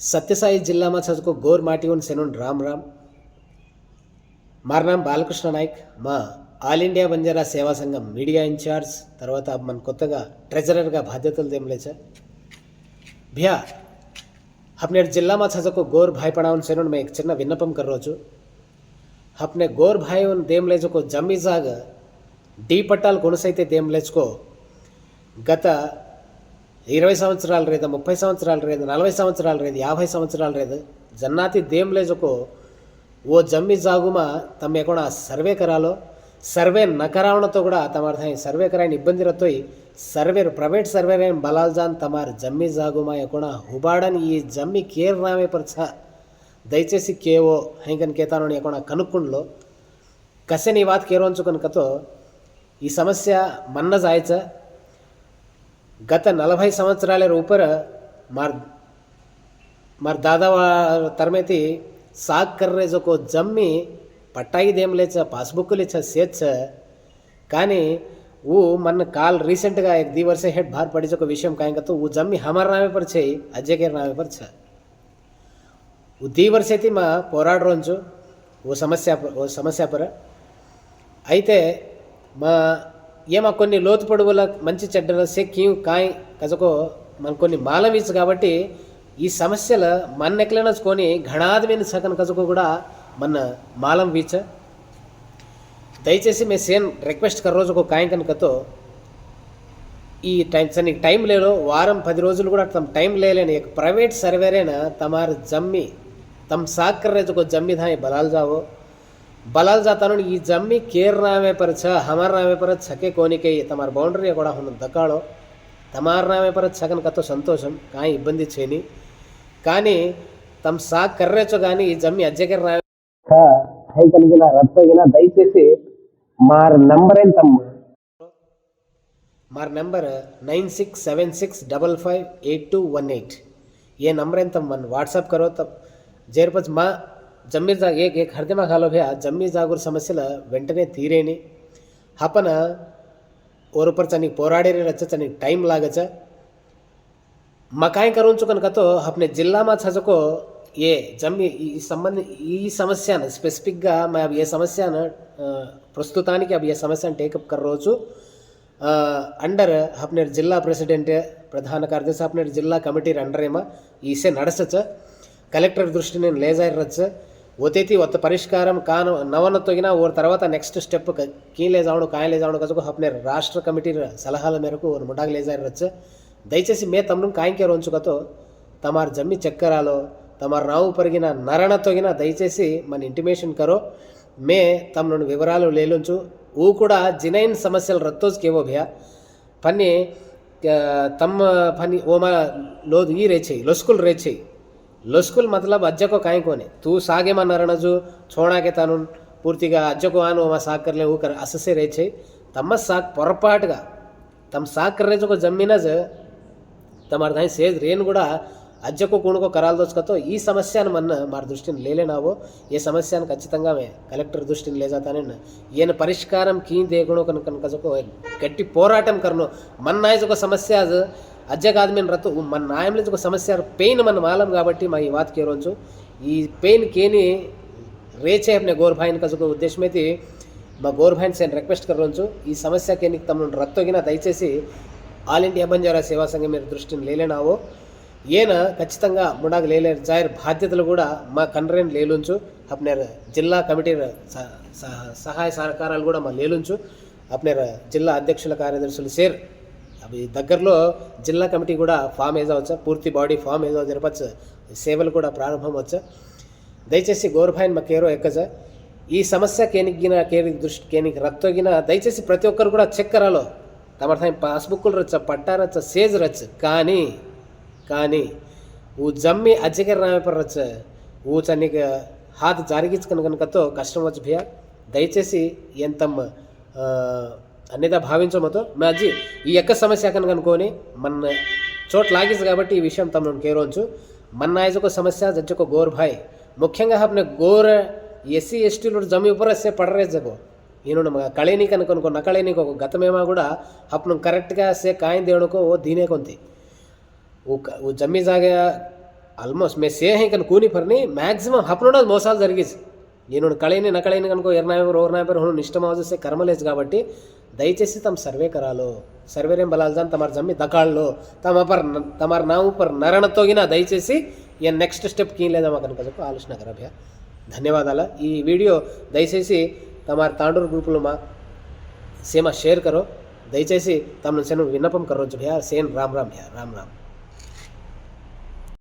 सत्यसाई जिल्ला में छजको गोर माटीवन सेनुन राम राम मारनाम बालकृष्ण नायक मा आल इंडिया बंजारा सेवा संघ मीडिया इंचार्ज तरवा मन क्रेजरर का बाध्यत भिया अपने जिल्ला में छजको गोर भाई पड़ावन सेनुन मैं एक चिन्ह विनपम कर रोचु अपने गोर भाई उन देम लेज को जमी जाग डी पट्टाल कोनसैते देम लेज गत ఇరవై సంవత్సరాలు రేదు ముప్పై సంవత్సరాల రేదు నలభై సంవత్సరాల రేదు యాభై సంవత్సరాల రేదు జన్నాతి దేమ్లేజకు ఓ జమ్మి జాగుమ తమ ఎక్కడా సర్వే కరాలో సర్వే నకరావణతో కూడా తమ అర్థం సర్వే ಥಾಯಿ ఇబ్బంది ಇಬ್ಬಂದಿ ರತ್ತೋಯ್ ప్రైవేట్ ಪ್ರೈವೇಟ್ అయిన బలాల్జాన్ తమారు జమ్మి జాగుమ ಯಕೋಣ హుబాడని ఈ జమ్మి కేర్ నామే పరచ. దయచేసి కేవో హైంకన్ కేతాను లేకుండా కనుక్కుండ్లో. కసెని వాత్ కేరోంచుకొని కనుకతో ఈ సమస్య మన్న జాయచ. गत नलभ संवर उपर मार मार दादा तरम साज को जम्मी पटाई देम ले पासबुक लेच सेच का मन काल रीसेंट का एक दी वर्ष हेड भार पड़े जो विषय कहेंगे तो वो जम्मी हमारे नामे पर छे अजय के नामे पर छ वो दी वर्ष थी माँ पोराड रोंजो वो समस्या पर, वो समस्या पर अते ఏమ కొన్ని లోతు పొడవుల మంచి చెడ్డల సెక్కిం కాయ్ కజకో మన కొన్ని మాలవీచు కాబట్టి ఈ సమస్యలు మన నెక్కలనచుకొని ఘనాదమైన సగన్ కజకో కూడా మన మాలం వీచ. దయచేసి మేము సేమ్ రిక్వెస్ట్ కర రోజు ఒక కాయం కనుకతో ఈ టైం సార్ నీకు టైం లేదు వారం పది రోజులు కూడా తమ టైం లేలేని ప్రైవేట్ సర్వేరైనా తమారు జమ్మి తమ సాకర్ రేజుకు జమ్మిధాయి బలాలు జావో. ಬಲಾಲ್ಜಾತಾನು ಈ ಜಮ್ಮಿ ಕೇರ್ ನಾಮೆ ಪರ ಛ ಹಮಾರ್ ನಾಮೆ ಪರ ಛಕೆ ಕೋನಿಕೆ ತಮಾರ್ ಬೌಂಡ್ರಿ ಕೂಡ ಹುನ್ನ ದಕ್ಕಾಳೋ తమారు నామే పర చగన్ కతో సంతోషం కానీ ఇబ్బంది చేయని కానీ తమ సా కర్రేచో కానీ ఈ జమ్మి అజ్జకర్ నామే హై కలిగిన రత్నగిన దయచేసి మార్ నంబర్ ఎంతమ్మా మార్ number nine six seven six double five eight two one eight. ఏ నంబర్ ఎంతమ్మా వాట్సాప్ కరో తప్ జేర్పచ్ మా జమ్మిర్ జా ఏ హర్దిమ గాలోభ్య జమ్మి జాగూర్ సమస్యల వెంటనే తీరేని. హపన ఓరుపర్ చని పోరాడేరే రచ్చ చని టైం లాగచ్చ మకాయి కరుంచుకను కతో అప్నే జిల్లామా చజకో ఏ జమ్మి ఈ సంబంధి ఈ సమస్యను స్పెసిఫిక్గా మా ఏ సమస్యను ప్రస్తుతానికి అవి ఏ సమస్యను టేకప్ కర్రోజు అండర్ అప్నేర్ జిల్లా ప్రెసిడెంట్ ప్రధాన కార్యదర్శి అప్నేర్ జిల్లా కమిటీ అండర్ ఏమా ఈసే నడసచ్చ కలెక్టర్ దృష్టి నేను లేజాయిరచ్చ ఓతేతి ಒತ್ತ పరిష్కారం కాను నవన తొగిన ఓ తర్వాత నెక్స్ట్ స్టెప్ కీలేజావుడు కాయలేజావుడు కసుకు హప్నే రాష్ట్ర కమిటీ సలహాల మేరకు ఓరు రచ్చు. దయచేసి మే తమ్ముడు కాయంకే రోంచుకతో తమారు జమ్మి చక్కరాలో తమారు రావు పరిగిన నరణ తొగిన దయచేసి మన ఇంటిమేషన్ కరో. మే తమ్ముడు వివరాలు లేలుంచు. ఊ కూడా జినైన్ సమస్యలు రత్తోజుకేవో భయ పని తమ్మ పని ఓమా లోదు ఈ రేచేయి లొసుకులు రేచేయి. లొస్కుల్ మతలబ్ అజ్జకో కాయకోనే తూ సాగేమా నరణజు చోడాకే తను పూర్తిగా అజ్జకు ఆను మా సాకర్లే ఊకర్ అససే రేచే. తమ్మ సాక్ పొరపాటుగా. తమ సాకర్ సాకర్రేజ్ ఒక జమ్మినజ్. తమ దాని సేజ్ రేను కూడా అజ్జకు కూణుకో కరాలు దోచుకతో ఈ సమస్యను మన మా దృష్టిని లేలేనావో ఏ సమస్యను ఖచ్చితంగా కలెక్టర్ దృష్టిని లేజాతానన్న ఈయన పరిష్కారం కీ దేగుణో కనుక కనుక గట్టి పోరాటం కరను. మన్నాయజ్ ఒక సమస్య అజ్జ కాదు మేము రతు మన నాయంలో ఒక సమస్య పెయిన్ మన మాలం కాబట్టి మా ఈ వాత్ కేరోంచు ఈ పెయిన్ కేని రేచే అప్నే గోర్ భాయిన్ కజు ఉద్దేశమైతే మా గోర్ భాయిన్స్ నేను రిక్వెస్ట్ రోజు ఈ సమస్య కేని తమ రత్తొగిన దయచేసి ఆల్ ఇండియా బంజారా సేవా సంఘం మీరు దృష్టిని లేలేనావో. ఈయన ఖచ్చితంగా ముడాకు లేలే జాయర్ బాధ్యతలు కూడా మా కండ్రేని లేలుంచు. అప్నేర్ జిల్లా కమిటీ సహాయ సహకారాలు కూడా మా లేలుంచు. అప్నేర్ జిల్లా అధ్యక్షుల కార్యదర్శులు సేర్ అవి దగ్గరలో జిల్లా కమిటీ కూడా ఫామ్ ఏజ్ పూర్తి బాడీ ఫామ్ ఏదో జరపచ్చు? సేవలు కూడా ప్రారంభం దయచేసి గౌరభాయిని మా కేరో ఎక్కజ? ఈ సమస్య కేనిగిన కేని దృష్టి కేనికి రత్తొగిన దయచేసి ప్రతి ఒక్కరు కూడా చెక్ కరాలో. తమ పాస్బుక్లు రచ్చ పట్టా రచ్చ సేజ్ రచ్చ. కానీ కానీ ఊ జమ్మి అజ్జగర రామేపర్ రచ్చ. ఊ చనికి హాత్ జారిగించుకుని కనుకతో కష్టం వచ్చు భయ్యా. దయచేసి ఎంతమ్మ अन्यथा भाव तो मैजी यह समस्या कोट लागे लागेबी विषय तम के मन आयज को समस्या जज गोर भाई मुख्य अपने गोर एस एस टी जमी पर पड़ रेज को इन कलेन नकनी गतमेम अपन करेक्ट से काय देवण को दीने को जमी जागे आलमोस्ट मैं से कूनी फरनी मैक्सीम हपन मोसा ज़रिए इन कलेनी नकलेन कौर नाइपर हूँ इष्ट से कर्म लेजुटी దయచేసి తమ సర్వే కరాలో సర్వేరేం బలాల్జాన్ తమర జమ్మి దకాళ్ళు తమ పర్ తమర నాము పర్ నరణ తోగిన దయచేసి ఏ నెక్స్ట్ స్టెప్ కీ లేదమ్మా కనుక చెప్పు ఆలోచన గరభ్య ధన్యవాదాలు. ఈ వీడియో దయచేసి తమ తాండూరు గ్రూపులు మా సేమ షేర్ కరో. దయచేసి తమ నుంచి విన్నపం కరోజు భయ సేన్ రామ్ రామ్ భయ రామ్ రామ్.